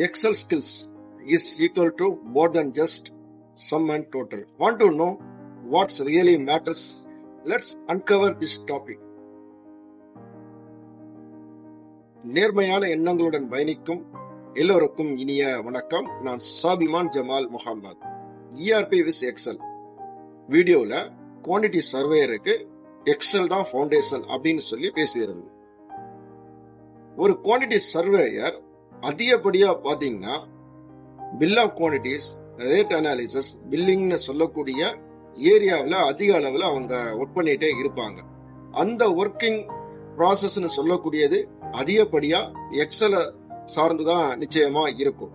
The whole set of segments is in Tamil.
Excel skills is equal to more than just sum and total. Want to know what's really matters? Let's uncover this topic. நேர்மையான எண்ணங்களுடன் பயணிக்கும் எல்லோருக்கும் இனிய வணக்கம் நான் சாபிமான் Jamal Mohammed ERP vs excel வீடியோல குவான்டிட்டி சர்வேயருக்கு எக்ஸல் தான் ஃபவுண்டேஷன் அப்படின்னு சொல்லி பேசியிருந்தேன் ஒரு குவான்டிட்டி சர்வேயர் அதிகப்படியா பாத்தீங்கன்னா bill of quantities rate analysis பில்லிங்னு சொல்லக்கூடிய ஏரியாவில் அதிக அளவில் அவங்க ஒர்க் பண்ணிட்டே இருப்பாங்க. அந்த ஒர்க்கிங் ப்ராசஸ்ன்னு சொல்லக்கூடியது அதிகப்படியா எக்ஸலை சார்ந்து தான் நிச்சயமா இருக்கும்.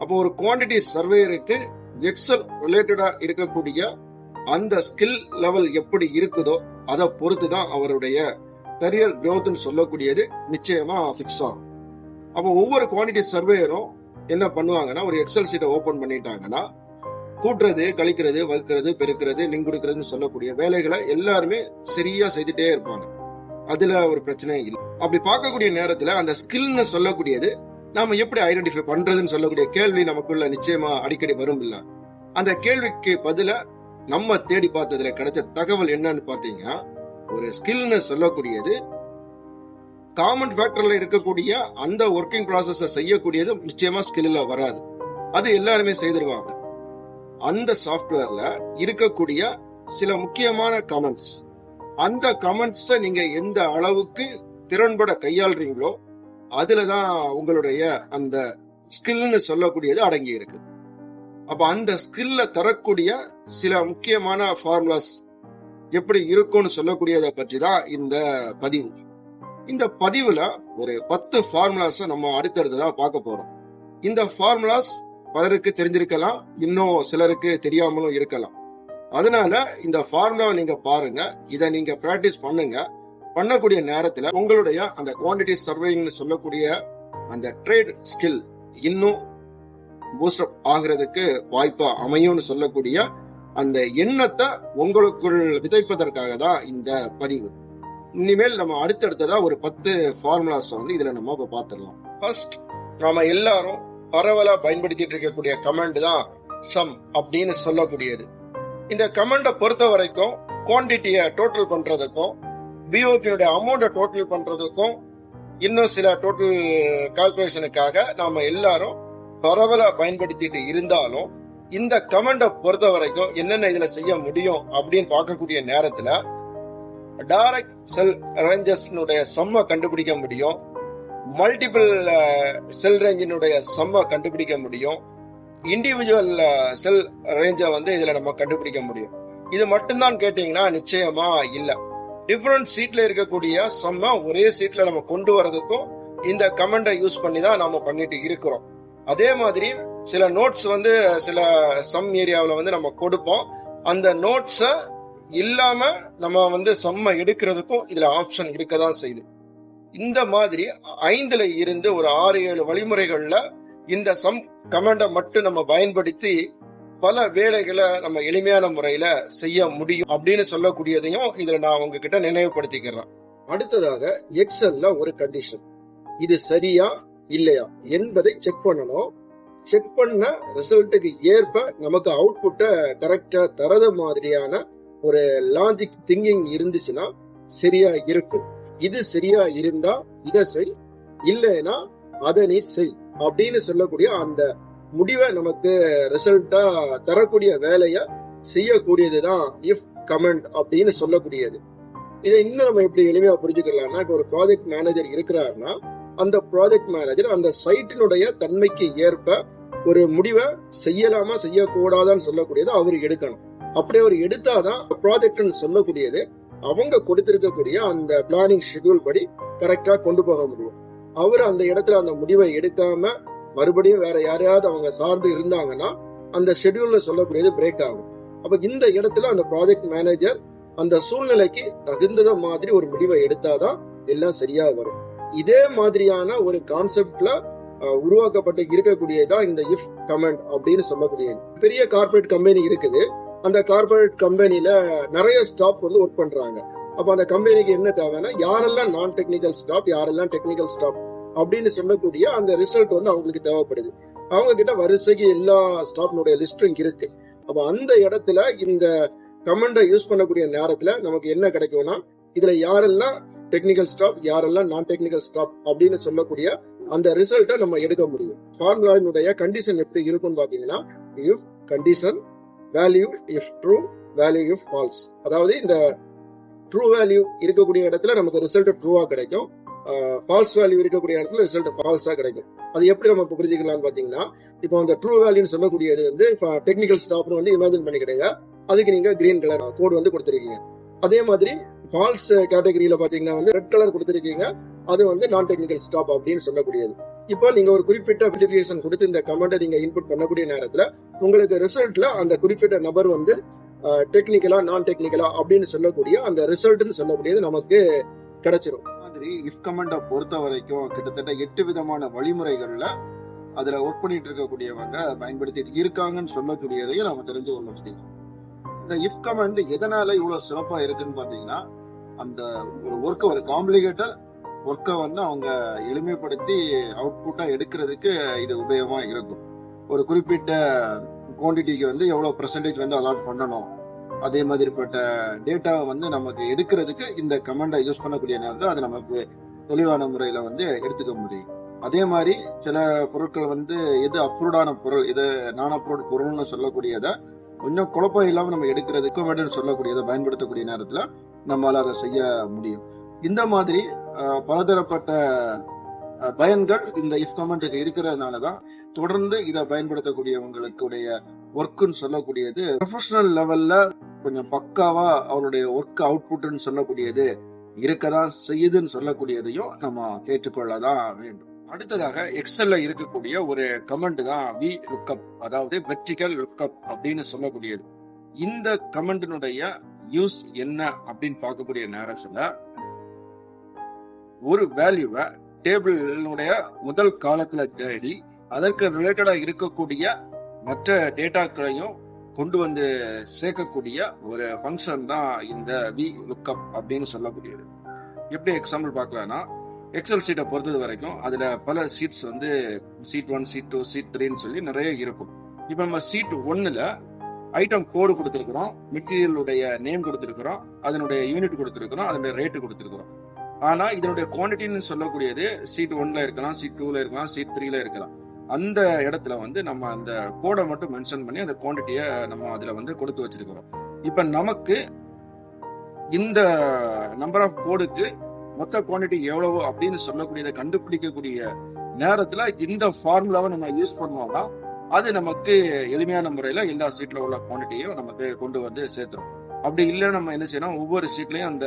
அப்போ ஒரு குவான்டிட்டி சர்வேயருக்கு எக்ஸல் ரிலேட்டடா இருக்கக்கூடிய அந்த ஸ்கில் லெவல் எப்படி இருக்குதோ அதை பொறுத்து தான் அவருடைய கரியர் க்ரோத்னு சொல்லக்கூடியது நிச்சயமா ஃபிக்ஸ் ஆகும். அப்போ ஒவ்வொரு குவான்டிட்டி சர்வேயரும் என்ன பண்ணுவாங்கன்னா ஒரு எக்ஸல் சீட்டை ஓபன் பண்ணிட்டாங்கன்னா கூட்டுறது கழிக்கிறது வகுக்கிறது பெருக்கிறது லிங்க் கொடுக்கறதுன்னு சொல்லக்கூடிய வேலைகளை எல்லாருமே சரியா செய்துட்டே இருப்பாங்க. அதுல ஒரு பிரச்சனை இல்லை. அப்படி பார்க்கக்கூடிய நேரத்துல அந்த ஸ்கில்னு சொல்லக்கூடியது நாம எப்படி ஐடென்டிஃபை பண்றதுன்னு சொல்லக்கூடிய கேள்வி நமக்குள்ள நிச்சயமா அடிக்கடி வரும் இல்ல. அந்த கேள்விக்கு பதில நம்ம தேடி பார்த்ததுல கிடைச்ச தகவல் என்னன்னு பாத்தீங்கன்னா ஒரு ஸ்கில்னு சொல்லக்கூடியது காமன் ஃபேக்டர்ல இருக்கக்கூடிய அந்த ஒர்க்கிங் ப்ராசஸ செய்யக்கூடியது நிச்சயமா ஸ்கில்ல வராது. அது எல்லாருமே செய்திருவாங்க. அந்த சாஃப்ட்வேர்ல இருக்கக்கூடிய சில முக்கியமான கமெண்ட்ஸ் அந்த கமெண்ட்ஸை நீங்க எந்த அளவுக்கு திறன்பட கையாளுறீங்களோ அதுலதான் உங்களுடைய அந்த ஸ்கில்னு சொல்லக்கூடியது அடங்கி இருக்கு. அப்ப அந்த ஸ்கில்ல தரக்கூடிய சில முக்கியமான ஃபார்முலாஸ் எப்படி இருக்கும்னு சொல்லக்கூடியதை பற்றி தான் இந்த பதிவு. இந்த பதிவுல ஒரு பத்து ஃபார்முலாஸ் நம்ம அடுத்தடுத்ததா பார்க்க போறோம். இந்த ஃபார்முலாஸ் பலருக்கு தெரிஞ்சிருக்கலாம் இன்னும் சிலருக்கு தெரியாமலும் இருக்கலாம். அதனால இந்த ஃபார்முலாவை நீங்க பாருங்க இதை நீங்க பிராக்டிஸ் பண்ணுங்க. பண்ணக்கூடிய நேரத்துல உங்களுடைய அந்த குவான்டிட்டி சர்வேயிங்னு சொல்லக்கூடிய அந்த ட்ரேட் ஸ்கில் இன்னும் பூஸ்டப் ஆகிறதுக்கு வாய்ப்பா அமையும்னு சொல்லக்கூடிய அந்த எண்ணத்தை உங்களுக்குள் விதைப்பதற்காக தான் இந்த பதிவு. இனிமேல் நம்ம அடுத்தடுத்ததா ஒரு பத்து ஃபார்முலாஸ் வந்து இதுல நம்ம இப்ப பாத்துடலாம். ஃபர்ஸ்ட் நாம எல்லாரும் பரவலா பயன்படுத்திட்டு இருக்கக்கூடிய கமெண்ட் தான் சம் அப்படின்னு சொல்லக்கூடியது. இந்த கமெண்டை பொறுத்த வரைக்கும் குவான்டிட்டியை டோட்டல் பண்றதுக்கும் பிஓபியோட அமௌண்ட்டை டோட்டல் பண்றதுக்கும் இன்னும் சில டோட்டல் கால்குலேஷனுக்காக நாம எல்லாரும் பரவலா பயன்படுத்திட்டு இருந்தாலும் இந்த கமெண்டை பொறுத்த வரைக்கும் என்னென்ன இதுல செய்ய முடியும் அப்படின்னு பார்க்கக்கூடிய நேரத்துல டைரக்ட் செல் ரேஞ்சஸ்னுடைய சம்ம கண்டுபிடிக்க முடியும். மல்டிபிள் செல் ரேஞ்சினுடைய சம்ம கண்டுபிடிக்க முடியும். இண்டிவிஜுவல் செல் ரேஞ்சை வந்து இதில் நம்ம கண்டுபிடிக்க முடியும். இது மட்டும்தான் கேட்டிங்கன்னா நிச்சயமா இல்லை. டிஃப்ரெண்ட் சீட்ல இருக்கக்கூடிய சம்ம ஒரே சீட்ல நம்ம கொண்டு வரதுக்கும் இந்த கமெண்டை யூஸ் பண்ணி தான் நம்ம பண்ணிட்டு இருக்கிறோம். அதே மாதிரி சில நோட்ஸ் வந்து சில சம் ஏரியாவில் வந்து நம்ம கொடுப்போம். அந்த நோட்ஸை இல்லாம நம்ம வந்து செம்ம எடுக்கிறதுக்கும் இதுல ஆப்ஷன் இருக்க தான் செய்யுது. இந்த மாதிரி ஐந்துல இருந்து ஒரு ஆறு ஏழு வழிமுறைகள்ல இந்த சம் கமெண்டை மட்டும் நம்ம பயன்படுத்தி பல வேலைகளை நம்ம எளிமையான முறையில செய்ய முடியும் அப்படின்னு சொல்லக்கூடியதையும் இதுல நான் உங்ககிட்ட நினைவுபடுத்திக்கிறேன். அடுத்ததாக எக்ஸல்ல ஒரு கண்டிஷன் இது சரியா இல்லையா என்பதை செக் பண்ணணும். செக் பண்ண ரிசல்ட்டுக்கு ஏற்ப நமக்கு அவுட்புட்டை கரெக்டா தரது மாதிரியான ஒரு லாஜிக் திங்கிங் இருந்துச்சுன்னா சரியா இருக்கும் இது சரியா இருந்தா இதை செய் இல்லைன்னா அதை நீ செய் அப்படின்னு சொல்லக்கூடிய அந்த முடிவை நமக்கு ரிசல்ட்டா தரக்கூடிய வேலைய செய்யக்கூடியதுதான் இஃப் கமெண்ட் அப்படின்னு சொல்லக்கூடியது. இதை இன்னும் நம்ம எப்படி எளிமையா புரிஞ்சுக்கலாம்னா இப்போ ஒரு ப்ராஜெக்ட் மேனேஜர் இருக்கிறாருன்னா அந்த ப்ராஜெக்ட் மேனேஜர் அந்த சைட்டினுடைய தன்மைக்கு ஏற்ப ஒரு முடிவை செய்யலாமா செய்யக்கூடாதான்னு சொல்லக்கூடியது அவர் எடுக்கணும். அப்படி அவர் எடுத்தாதான் ப்ராஜெக்ட்னு சொல்லக்கூடியது. அவங்க கொடுத்திருக்கக்கூடிய அந்த பிளானிங் ஷெட்யூல் படி கரெக்டா கொண்டு போக முடியும். அவர் அந்த இடத்துல அந்த முடிவை எடுக்காம மறுபடியும் வேற யாரையாவது அவங்க சார்ந்து இருந்தாங்கன்னா அந்த ஷெட்யூல்னு சொல்லக்கூடியது பிரேக் ஆகும். அப்ப இந்த இடத்துல அந்த ப்ராஜெக்ட் மேனேஜர் அந்த சூழ்நிலைக்கு தகுந்தத மாதிரி ஒரு முடிவை எடுத்தாதான் எல்லாம் சரியா வரும். இதே மாதிரியான ஒரு கான்செப்ட்ல உருவாக்கப்பட்டு இருக்கக்கூடியதான் இந்த இஃப் கமெண்ட் அப்படின்னு சொல்லக்கூடியது. பெரிய கார்பரேட் கம்பெனி இருக்குது. அந்த கார்பரேட் கம்பெனியில நிறைய ஸ்டாப் வந்து ஒர்க் பண்றாங்க. அப்ப அந்த கம்பெனிக்கு என்ன தேவைன்னா யாரெல்லாம் நான் டெக்னிக்கல் ஸ்டாப் யாரெல்லாம் டெக்னிக்கல் ஸ்டாப் அப்படின்னு சொல்லக்கூடிய அந்த ரிசல்ட் வந்து அவங்களுக்கு தேவைப்படுது. அவங்க கிட்ட வரிசைக்கு எல்லா ஸ்டாப்னுடைய லிஸ்டும் இருக்கு. அப்ப அந்த இடத்துல இந்த கமெண்டை யூஸ் பண்ணக்கூடிய நேரத்துல நமக்கு என்ன கிடைக்கும்னா இதுல யாரெல்லாம் டெக்னிக்கல் ஸ்டாப் யாரெல்லாம் நான் டெக்னிக்கல் ஸ்டாப் அப்படின்னு சொல்லக்கூடிய அந்த ரிசல்ட்டை நம்ம எடுக்க முடியும். ஃபார்முலாவினுடைய கண்டிஷன் எப்படி இருக்கும்னு பாத்தீங்கன்னா if condition value if true value if false அதாவது இந்த ட்ரூ வேல்யூ இருக்கக்கூடிய இடத்துல நமக்கு ரிசல்ட் ட்ரூவாக கிடைக்கும். ஃபால்ஸ் வேல்யூ இருக்கக்கூடிய இடத்துல ரிசல்ட் ஃபால்ஸாக கிடைக்கும். அது எப்படி நம்ம இப்போ புரிஞ்சுக்கலாம்னு பார்த்தீங்கன்னா இப்போ அந்த ட்ரூ வேல்யூன்னு சொல்லக்கூடியது வந்து இப்போ டெக்னிக்கல் ஸ்டாப்னு வந்து இமேஜின் பண்ணிக்கிறீங்க அதுக்கு நீங்கள் கிரீன் கலர் கோடு வந்து கொடுத்துருக்கீங்க. அதே மாதிரி ஃபால்ஸ் கேட்டகரியில் பார்த்தீங்கன்னா வந்து ரெட் கலர் கொடுத்துருக்கீங்க. அது வந்து நான் டெக்னிக்கல் ஸ்டாப் அப்படின்னு சொல்லக்கூடியது. இப்போ நீங்க ஒரு குறிப்பிட்ட வெரிஃபிகேஷன் கொடுத்து இந்த கமெண்ட்டை நீங்க இன்புட் பண்ணக்கூடிய நேரத்துல உங்களுக்கு ரிசல்ட்ல அந்த குறிப்பிட்ட நபர் வந்து டெக்னிக்கலா நான் டெக்னிக்கலா அப்படின்னு சொல்லக்கூடிய அந்த ரிசல்ட்னு சொல்லக்கூடியது நமக்கு கிடைச்சிரும். மாதிரி இஃப் கமெண்டை பொறுத்த வரைக்கும் கிட்டத்தட்ட எட்டு விதமான வழிமுறைகள்ல அதுல ஒர்க் பண்ணிட்டு இருக்கக்கூடியவங்க பயன்படுத்திட்டு இருக்காங்கன்னு சொல்லக்கூடியதையும் நம்ம தெரிஞ்சு கொள்ள முடியும். இந்த இஃப் கமெண்ட் எதனால இவ்வளவு சிறப்பா இருக்குன்னு பாத்தீங்கன்னா அந்த ஒரு ஒர்க்கை ஒரு காம்ப்ளிகேட்டட் ஒர்க்கை வந்து அவங்க எளிமைப்படுத்தி அவுட்புட்டாக எடுக்கிறதுக்கு இது உபயோகமாக இருக்கும். ஒரு குறிப்பிட்ட குவான்டிட்டிக்கு வந்து எவ்வளோ பர்சன்டேஜ் வந்து அலாட் பண்ணணும். அதே மாதிரிப்பட்ட டேட்டாவை வந்து நமக்கு எடுக்கிறதுக்கு இந்த கமெண்டை யூஸ் பண்ணக்கூடிய நேரத்தில் அது நமக்கு தெளிவான முறையில் வந்து எடுத்துக்க முடியும். அதே மாதிரி சில பொருட்கள் வந்து எது அப்ரூவ்டான பொருள் எது நான் அப்ரூவ்ட் பொருள்னு சொல்லக்கூடியதை இன்னும் குழப்பம் இல்லாமல் நம்ம எடுக்கிறதுக்கு வேண்டும் சொல்லக்கூடியதை பயன்படுத்தக்கூடிய நேரத்தில் நம்மளால் அதை செய்ய முடியும். இந்த மாதிரி பலதரப்பட்ட பயன்கள் இந்த இஃப் கமெண்ட்டுக்கு இருக்கிறதுனால தான் தொடர்ந்து இதை பயன்படுத்தக்கூடியவங்களுக்குடைய ஒர்க்குன்னு சொல்லக்கூடியது. ப்ரொஃபஷனல் லெவல்ல கொஞ்சம் பக்காவா அவருடைய ஒர்க் அவுட்புட்னு சொல்லக்கூடியது இருக்கதான் செய்யுதுன்னு சொல்லக்கூடியதையும் நம்ம ஏற்றுக்கொள்ளதான் வேண்டும். அடுத்ததாக எக்ஸல்ல இருக்கக்கூடிய ஒரு கமெண்ட் தான் வி லுக்கப் அதாவது வெர்டிகல் லுக்கப் அப்படின்னு சொல்லக்கூடியது. இந்த கமெண்டினுடைய யூஸ் என்ன அப்படின்னு பார்க்கக்கூடிய நேரத்துல ஒரு வேல்யூவை டேபிளினுடைய முதல் காலத்துல தேடி அதற்கு ரிலேட்டடா இருக்கக்கூடிய மற்ற டேட்டாக்களையும் கொண்டு வந்து சேர்க்கக்கூடிய ஒரு ஃபங்க்ஷன் தான் இந்த வி லுக்கப் அப்படின்னு சொல்லக்கூடியது. எப்படி எக்ஸாம்பிள் பார்க்கலாம்னா எக்ஸல் சீட்டை பொறுத்தது வரைக்கும் அதில் பல சீட்ஸ் வந்து sheet one sheet two sheet த்ரீன்னு சொல்லி நிறைய இருக்கும். இப்போ நம்ம சீட் ஒன்றில் ஐட்டம் கோடு கொடுத்துருக்குறோம் மெட்டீரியலுடைய நேம் கொடுத்துருக்குறோம் அதனுடைய யூனிட் கொடுத்துருக்குறோம் அதனுடைய ரேட்டு கொடுத்துருக்குறோம். ஆனா இதனுடைய குவான்டிட்டின்னு சொல்லக்கூடியது சீட் ஒன்ல இருக்கலாம் சீட் டூல இருக்கலாம் சீட் த்ரீல இருக்கலாம். அந்த இடத்துல வந்து நம்ம அந்த கோடை மட்டும் மென்ஷன் பண்ணி அந்த குவான்டிட்டியை நம்ம அதுல வந்து கொடுத்து வச்சிருக்கிறோம். இப்ப நமக்கு இந்த நம்பர் ஆஃப் கோடுக்கு மொத்த குவான்டிட்டி எவ்வளவு அப்படின்னு சொல்லக்கூடியதை கண்டுபிடிக்கக்கூடிய நேரத்துல இந்த ஃபார்முலாவை நம்ம யூஸ் பண்ணுவோம்னா அது நமக்கு எளிமையான முறையில எல்லா சீட்ல உள்ள குவான்டிட்டியும் நமக்கு கொண்டு வந்து சேர்த்துரும். அப்படி இல்லை நம்ம என்ன செய்யணும்? ஒவ்வொரு சீட்லயும் அந்த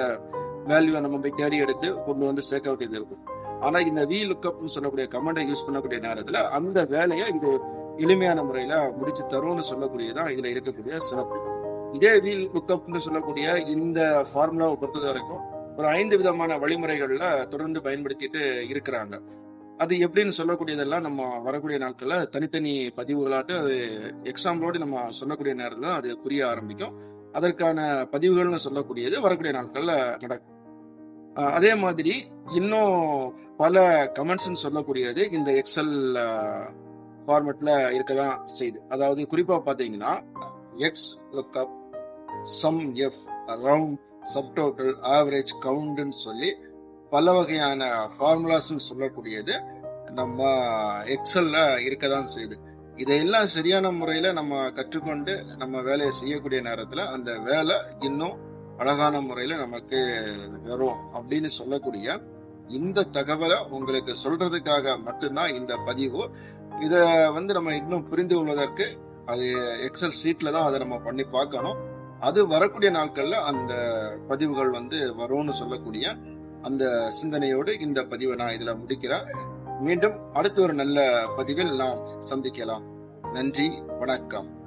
வேல்யூவை நம்ம போய் தேடி எடுத்து கொண்டு வந்து சேர்க்க வேண்டியது இருக்கும். ஆனா இந்த வி லுக்கப்னு சொல்லக்கூடிய கமெண்டை யூஸ் பண்ணக்கூடிய நேரத்துல அந்த வேலையை இது எளிமையான முறையில முடிச்சு தரும்னு சொல்லக்கூடியதான் இதுல இருக்கக்கூடிய சிறப்பு. இதே வி லுக்கப்னு சொல்லக்கூடிய இந்த ஃபார்முலாவை பொறுத்தது வரைக்கும் ஒரு ஐந்து விதமான வழிமுறைகள்ல தொடர்ந்து பயன்படுத்திட்டு இருக்கிறாங்க. அது எப்படின்னு சொல்லக்கூடியதெல்லாம் நம்ம வரக்கூடிய நாட்கள்ல தனித்தனி பதிவுகளாட்டு அது எக்ஸாம்பிளோடு நம்ம சொல்லக்கூடிய நேரத்துல அது புரிய ஆரம்பிக்கும். அதற்கான பதிவுகள்னு சொல்லக்கூடியது வரக்கூடிய நாட்கள்ல நடக்கும். அதே மாதிரி இன்னும் பல கமெண்ட்ஸ் சொல்லக்கூடியது இந்த எக்ஸல் ஃபார்மெட்ல இருக்கதான் செய்யுது. அதாவது குறிப்பா பாத்தீங்கன்னா X lookup sum if round subtotal average கவுண்ட்னு சொல்லி பல வகையான ஃபார்முலாஸ் சொல்லக்கூடியது நம்ம எக்ஸல்ல இருக்கதான் செய்யுது. இதையெல்லாம் சரியான முறையில நம்ம கற்றுக்கொண்டு நம்ம வேலையை செய்யக்கூடிய நேரத்துல அந்த வேலை இன்னும் அழகான முறையில நமக்கு வரும் அப்படின்னு சொல்லக்கூடிய இந்த தகவலை உங்களுக்கு சொல்றதுக்காக மட்டும்தான் இந்த பதிவு. இத வந்து நம்ம இன்னும் புரிந்து கொள்வதற்கு அது எக்ஸல் சீட்ல தான் அதை நம்ம பண்ணி பார்க்கணும். அது வரக்கூடிய நாட்கள்ல அந்த பதிவுகள் வந்து வரும்னு சொல்லக்கூடிய அந்த சிந்தனையோடு இந்த பதிவை நான் இதுல முடிக்கிறேன். மீண்டும் அடுத்த ஒரு நல்ல பதிவில் நாம் சந்திக்கலாம். நன்றி வணக்கம்.